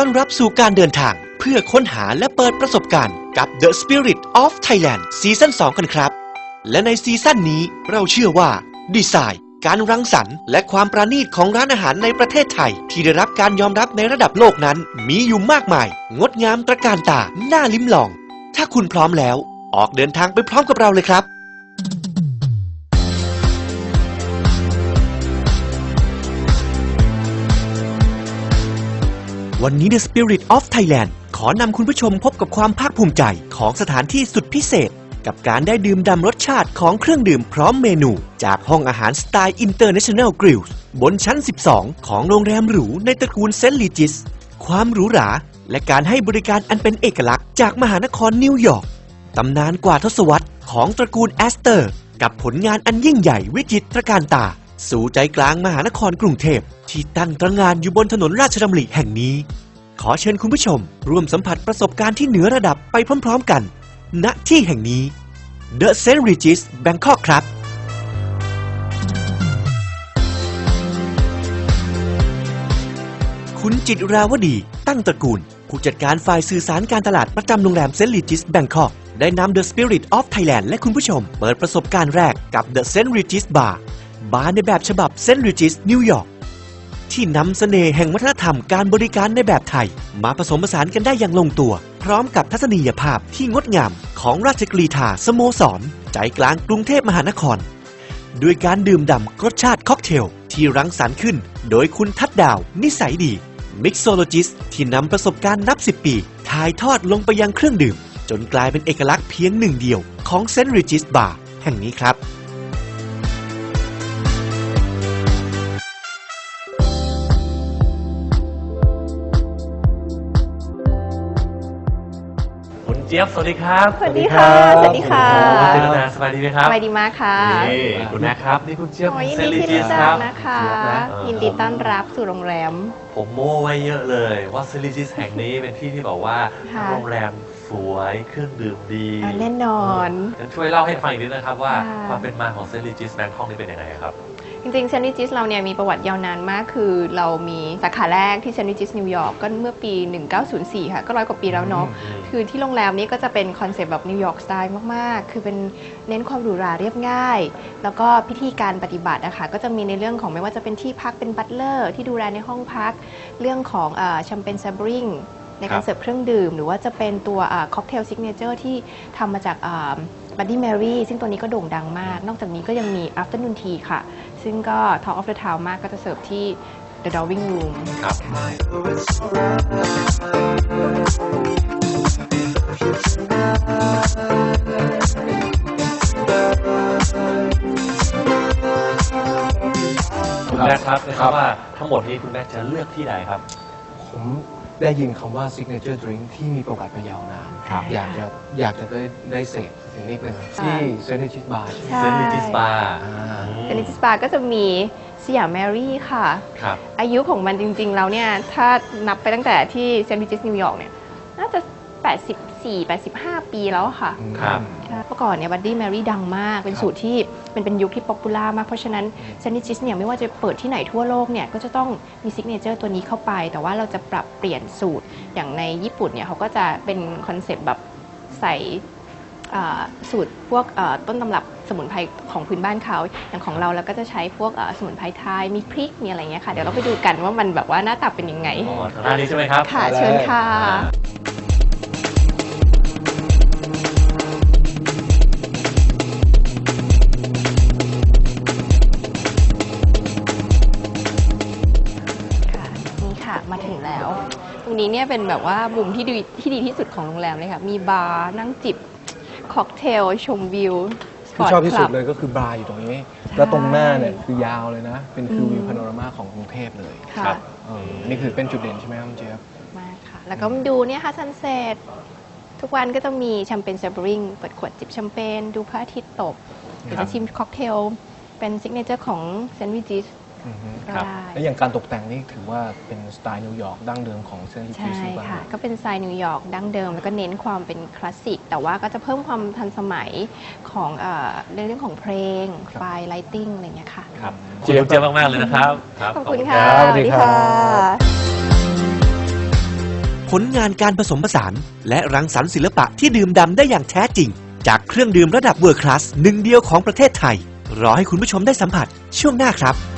ต้อนรับสู่การเดินทาง เพื่อค้นหาและเปิดประสบการณ์กับ The Spirit of Thailand ซีซั่น2 กันครับ และในซีซั่นนี้เราเชื่อว่าดีไซน์ การรังสรรค์ และความประณีตของร้านอาหารในประเทศไทย ที่ได้รับการยอมรับในระดับโลกนั้น มีอยู่มากมาย งดงามตระการตา น่าลิ้มลอง ถ้าคุณพร้อมแล้ว ออกเดินทางไปพร้อมกับเราเลยครับ วันนี้ The Spirit of Thailand ขอนำคุณผู้ชมพบกับความภาคภูมิใจของสถานที่สุดพิเศษ กับการได้ดื่มด่ำรสชาติของเครื่องดื่มพร้อมเมนู จากห้องอาหารสไตล์ International Grill บนชั้น 12 ของโรงแรมหรูในตระกูลเซนต์ลีจิส ความหรูหรา และการให้บริการอันเป็นเอกลักษณ์จากมหานครนิวยอร์กตำนานกว่าทศวรรษของตระกูลแอสเตอร์ กับผลงานอันยิ่งใหญ่วิจิตรการตา สู่ใจกลางมหานครกรุงเทพที่ตั้งตระงานอยู่บนถนนราชดำริแห่งนี้ ขอเชิญคุณผู้ชม ร่วมสัมผัสประสบการณ์ที่เหนือระดับไปพร้อมๆกัน ณที่แห่งนี้ The St. Regis Bangkok ครับ คุณจิตราวดี ตั้งตระกูล ผู้จัดการฝ่ายสื่อสารการตลาดประจำโรงแรมเซนต์ลิจิสแบงคอกได้นำ The Spirit of Thailand และคุณผู้ชม เปิดประสบการณ์แรกกับ The St. Regis Bar บาร์ในแบบฉบับเซนต์ Regis นิวยอร์ก ที่นำเสน่ห์แห่งวัฒนธรรมการบริการในแบบไทย มาผสมผสานกันได้อย่างลงตัว พร้อมกับทัศนียภาพที่งดงามของราชกรีธาสโมสร ใจกลางกรุงเทพมหานคร ด้วยการดื่มด่ำรสชาติค็อกเทล ที่รังสรรค์ขึ้น โดยคุณทัดดาว นิสัยดี มิกโซโลจิสที่นำประสบการณ์นับ10ปี ถ่ายทอดลงไปยังเครื่องดื่ม จนกลายเป็นเอกลักษณ์เพียงหนึ่งเดียวของเซนต์ริจิสบาร์แห่งนี้ครับ เจี๊ยบสวัสดีครับสวัสดีค่ะ สวัสดีค่ะเจรนาสบายดีไหมครับสบายดีมากค่ะนี่คุณแม่ครับนี่คุณเจี๊ยบโอ้ยยินเซดีริที่จิรู้สจัคกรับนะคะเจี๊ยบนะเออยินดีต้อนรับสู่โรงแรม ผมโม้ไว้เยอะเลย ว่าเซริจิสแห่งนี้เป็นที่ที่บอกว่าค่ะโรงแรม สวยเครื่องดื่มดีอ่าแน่นอน งั้นช่วยเล่าให้ฟังอีกนิดนะครับว่าค่ะ ความเป็นมาของเซริจิสแบงคอกนี่เป็นยังไงครับ จริงๆเซนต์จิสเราเนี่ยมีประวัติยาวนานมากคือเรามีสาขาแรกที่เซนต์จิสนิวยอร์กก็เมื่อปี 1904 ค่ะก็ร้อยกว่าปีแล้วเนาะอืมคือที่โรงแรมนี้ก็จะเป็นคอนเซปต์แบบนิวยอร์กสไตล์มาก ๆ คือเป็นเน้นความหรูหราเรียบง่าย แล้วก็พิธีการปฏิบัตินะคะก็จะมีในเรื่องของไม่ว่าจะเป็นที่พักเป็นบัตเลอร์ที่ดูแลในห้องพัก เรื่องของแชมเปญซับริง ในครัการบเสิร์ฟเครื่องดื่ม หรือว่าจะเป็นตัวค็อกเทลซิกเนเจอร์ที่ทำมาจากบัดดี้แมรี่ซึ่งตัวนี้ก็โด่งดังมาก นอกจากนี้ก็ยังมี afternoon tea ค่ะ ซึ่งก็ Talk of the Town มากก็จะเสิร์ฟที่ The Drawing Room ครับคุณแม่ครับนะครับว่าทั้งหมดนี้คุณแม่จะเลือกที่ใดครับ ผม ได้ยินคำว่า signature drink ที่มีประวัติมายาวนาน ครับ อยากจะอยากจะได้ได้เสพสิ่งนี้เป็นที่เซนต์ชิสบาร์ใช่ เซนต์ลิจิสบาร์อ่าเซนิสปาก็จะมีสยามแมรี่ค่ะ ครับ อายุของมันจริงๆ แล้วเนี่ย ถ้านับไปตั้งแต่ที่เซนต์ e ิจิสนิวยอร์กเนี่ย น่าจะ 84 85 ปีแล้วค่ะ ครับใช่เมื่อก่อนเนี่ยบัดดี้แมรี่ดังมาก เป็นสูตรที่เป็นเป็นยุคที่ป๊อปปูล่ามาก เพราะฉะนั้นเซน t ิจิสเนี่ยไม่ว่าจะเปิดที่ไหนทั่วโลกเนี่ยก็จะต้องมีซิกเนเจอร์ตัวนี้เข้าไป แต่ว่าเราจะปรับเปลี่ยนสูตรอย่างในญี่ปุ่นเนี่ยเขาก็จะเป็นคอนเซปต์แบบใส่อ่าสูตรพวกเอ่อต้นตำรับสมุนไพรของพื้นบ้านเขาอย่างของเราเราก็จะใช้พวกเอ่อสมุนไพรไทยมีพริกมีอะไรเงี้ยค่ะเดี๋ยวเราไปดูกันว่ามันแบบว่าหน้าตาเป็นยังไง อ๋อทางด้านนี้ใช่ไหมครับ ค่ะเชิญค่ะค่ะ ค่ะ มาถึงแล้ว ตรงนี้เนี่ยเป็นแบบว่ามุมที่ดีที่ดีที่สุดของโรงแรมเลยค่ะ มีบาร์นั่งจิบค็อกเทล ชมวิวที่ชอบที่สุด Sport Club เลยก็คือบาร์อยู่ตรงนี้ใช่แล้วตรงหน้าเนี่ยคือยาวเลยนะ เป็นคือมวิวพาโนรามาของกรุงเทพเลยค่ะครับเออนี่คือเป็นจุดเด่นใช่ไหมครับคุณเจี๊ยบมากค่ะ แล้วก็มาดูเนี่ยค่ะซันเซ็ตทุกวันก็จะมีแชมเปญเซอร์บริงเปิดขวดจิบแชมเปญดูพระอาทิตย์ตกหรือครัจะบชิมค็อกเทล เป็นซิกเนเจอร์ของเซนต์วิจิส อือฮึก็ครับได้ แล้วอย่างการตกแต่งนี่ถือว่าเป็นสไตล์นิวยอร์กดั้งเดิมของเซนต์ใช่ชิสบาค่ะร์ก็เป็นสไตล์นิวยอร์กดั้งเดิม แล้วก็เน้นความเป็นคลาสสิก แต่ว่าก็จะเพิ่มความทันสมัยของเอ่อเรื่องเรื่องของเพลงไฟไลติ้งอะไรอย่างเงี้ยค่ะ ครับขอบคุณเจี๊ยบมากๆเลยนะครับครับขอบคุณค่ะสวัสดีครับะ ผลงานการผสมผสาน และรังสรรค์ศิลปะที่ดื่มด่ำได้อย่างแท้จริง จากเครื่องดื่มระดับเวอร์คลาสหนึ่งเดียวของประเทศไทย รอให้คุณผู้ชมได้สัมผัสช่วงหน้าครับ